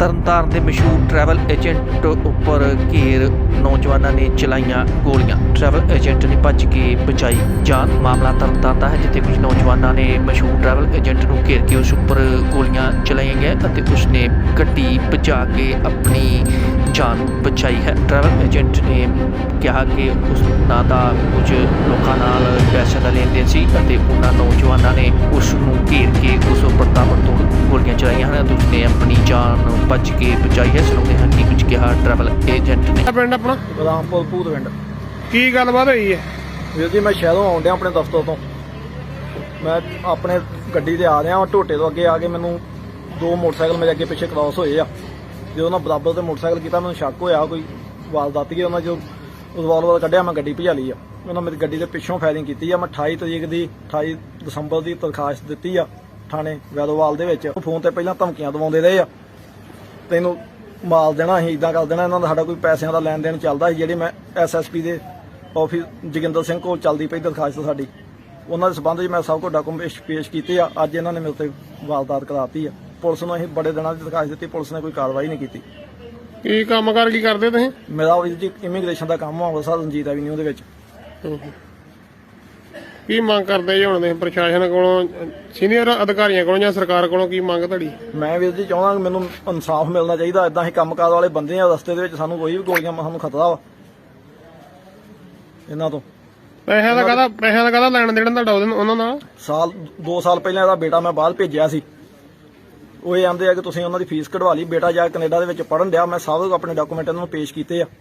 ਤਰਨਤਾਰਨ ਦੇ ਮਸ਼ਹੂਰ travel agent ਉੱਪਰ ਘੇਰ ਨੌਜਵਾਨਾਂ ਨੇ ਚਲਾਈਆਂ ਗੋਲੀਆਂ। ਟਰੈਵਲ ਏਜੰਟ ਨੇ ਭੱਜ ਕੇ ਬਚਾਈ ਜਾਨ। ਮਾਮਲਾ ਤਰਨਤਾਰਨ ਦਾ ਹੈ, ਜਿੱਥੇ ਕੁਝ ਨੌਜਵਾਨਾਂ ਨੇ ਮਸ਼ਹੂਰ ਟਰੈਵਲ ਏਜੰਟ ਨੂੰ ਘੇਰ ਕੇ ਉਸ ਉੱਪਰ ਗੋਲੀਆਂ ਚਲਾਈਆਂ ਗਈਆਂ ਅਤੇ ਉਸ ਨੇ ਗੱਡੀ ਬਚਾ ਕੇ ਆਪਣੀ ਜਾਨ ਬਚਾਈ ਹੈ। ਟਰੈਵਲ ਏਜੰਟ ਨੇ ਕਿਹਾ ਕਿ ਉਸ ਨਾਂ ਦਾ ਕੁਝ ਲੋਕਾਂ ਨਾਲ ਪੈਸੇ ਦਾ ਲੈਣ ਦੇਣ ਸੀ ਅਤੇ ਉਹਨਾਂ ਨੌਜਵਾਨਾਂ ਨੇ ਉਸ ਨੂੰ ਘੇਰ ਕੇ ਉਸ ਉੱਪਰ ਤਾਬੜਤੋੜ ਤੋੜ ਉਸਨੇ ਆਪਣੀ ਜਾਨ ਬਚ ਕੇ ਬਚਾਈ ਹੈ। ਸੁਣਾਉਂਦੇ ਹਾਂ ਕੀ ਕੁਝ ਕਿਹਾ ਟਰੈਵਲ ਏਜੰਟ ਨੇ। ਆ ਪਿੰਡ ਆਪਣਾ? ਰਾਮਪੁਰ ਭੂਤਵਿੰਡ। ਕੀ ਗੱਲਬਾਤ ਹੋਈ ਹੈ? ਵੀਰ ਜੀ ਮੈਂ ਸ਼ਹਿਰੋਂ ਆਉਣ ਡਿਆ ਆਪਣੇ ਦਫ਼ਤਰ ਤੋਂ। ਮੈਂ ਆਪਣੇ ਗੱਡੀ ਤੇ ਆ ਰਿਹਾ ਹਾਂ ਟੋਟੇ ਤੋਂ ਅੱਗੇ ਆ ਕੇ ਮੈਨੂੰ ਦੋ ਮੋਟਰਸਾਈਕਲ ਮੇਰੇ ਅੱਗੇ ਪਿੱਛੇ ਕ੍ਰਾਸ ਹੋਏ ਆ। ਜਦੋਂ ਉਹਨਾਂ ਬਰਾਬਰ ਤੇ ਮੋਟਰਸਾਈਕਲ ਕੀਤਾ ਮੈਨੂੰ ਸ਼ੱਕ ਹੋਇਆ ਕੋਈ ਵਾਰਦਾਤ ਕੀ ਉਹਨਾਂ ਜੋ ਰਿਵਾਲਵਰ ਕੱਢਿਆ ਮੈਂ ਗੱਡੀ ਭਜਾ ਲਈ ਆ। ਉਹਨਾਂ ਮੇਰੀ ਗੱਡੀ ਦੇ ਪਿੱਛੋਂ ਫਾਇਰਿੰਗ ਕੀਤੀ ਆ। ਮੈਂ 28 ਤਰੀਕ ਦੀ 28 ਦਸੰਬਰ ਦੀ ਦਰਖਾਸਤ ਦਿੱਤੀ ਆ। ਥਾਣੇ ਵੈਦੋਵਾਲ ਦੇ ਵਿੱਚ। ਫੋਨ ਤੇ ਪਹਿਲਾਂ ਧਮਕੀਆਂ ਦਵਾਉਂਦੇ ਰਹੇ ਆ। ਤੈਨੂੰ ਮਾਲ ਦੇਣਾ ਅਸੀਂ ਇਦਾਂ ਕਰ ਦੇਣਾ ਇਹਨਾਂ ਦਾ ਸਾਡਾ ਕੋਈ ਪੈਸਿਆਂ ਦਾ ਲੈਣ ਦੇਣ ਚੱਲਦਾ ਸੀ ਜਿਹੜੇ ਮੈਂ ਐਸਐਸਪੀ ਦੇ ਆਫਿਸ ਜੋਗਿੰਦਰ ਸਿੰਘ ਕੋਲ ਚੱਲਦੀ ਪਈ ਦਰਖਾਸਤ ਸਾਡੀ। ਉਹਨਾਂ ਦੇ ਸਬੰਧ ਵਿੱਚ ਮੈਂ ਸਭ ਕੁਝ ਡਾਕੂਮੈਂਟ ਪੇਸ਼ ਕੀਤੇ ਆ। ਅੱਜ ਇਹਨਾਂ ਨੇ ਮੇਰੇ ਤੇ ਵਾਰਦਾਤ ਕਰਾਤੀ ਆ। ਪੁਲਿਸ ਨੂੰ ਅਸੀਂ ਬੜੇ ਦਿਨਾਂ ਦੀ ਦਰਖਾਸਤ ਦਿੱਤੀ ਪੁਲਿਸ ਨੇ ਕੋਈ ਕਾਰਵਾਈ ਨਹੀਂ ਕੀਤੀ। ਕੀ ਕੰਮ ਕਰ ਕੀ ਕਰਦੇ ਤੁਸੀਂ? ਮੇਰਾ ਵੀਰ ਜੀ ਇਮੀਗ੍ਰੇਸ਼ਨ ਦਾ ਕੰਮ ਆ ਸਰ ਰਣਜੀਤ ਐਵੀਨਿਊ ਦੇ ਵਿੱਚ। ਕੀ ਮੰਗ ਕਰਦੇ ਜੀ ਹੁਣ ਤੁਸੀਂ ਪ੍ਰਸ਼ਾਸਨ ਕੋਲੋਂ ਸੀਨੀਅਰ ਅਧਿਕਾਰੀਆਂ ਕੋਲੋਂ ਜਾਂ ਸਰਕਾਰ ਕੋਲੋਂ ਕੀ ਮੰਗ ਤੁਹਾਡੀ? ਮੈਂ ਵੀਰ ਜੀ ਚਾਹੁੰਦਾ ਕਿ ਮੈਨੂੰ ਇਨਸਾਫ ਮਿਲਣਾ ਚਾਹੀਦਾ ਇਦਾਂ ਹੀ ਕੰਮਕਾਰ ਵਾਲੇ ਬੰਦੇ ਆ ਰਸਤੇ ਦੇ ਵਿੱਚ ਸਾਨੂੰ ਕੋਈ ਵੀ ਗੋਲੀਆਂ ਮਾਰਨ ਨੂੰ ਖਤਰਾ ਵਾ। ਇਹਨਾਂ ਤੋਂ। ਪੈਸਿਆਂ ਦਾ ਕਾਹਦਾ ਪੈਸਿਆਂ ਦਾ ਕਾਹਦਾ ਲੈਣ ਦੇਣ ਤੁਹਾਡਾ ਉਹਦੇ- ਉਹਨਾਂ ਨਾਲ? ਸਾਲ 2 ਸਾਲ ਪਹਿਲਾਂ ਇਹਦਾ ਬੇਟਾ ਮੈਂ ਬਾਹਰ ਭੇਜਿਆ ਸੀ। ਉਹ ਇਹ ਆਂਦੇ ਆ ਕਿ ਤੁਸੀਂ ਉਹਨਾਂ ਦੀ ਫੀਸ ਕਢਵਾ ਲਈ ਬੇਟਾ ਜਾ ਕੇ ਕੈਨੇਡਾ ਦੇ ਵਿੱਚ ਪੜਨ ਡਿਆ ਮੈਂ ਸਭ ਆਪਣੇ ਡਾਕੂਮੈਂਟ ਇਹਨਾਂ ਨੂੰ ਪੇਸ਼ ਕੀਤੇ ਆ।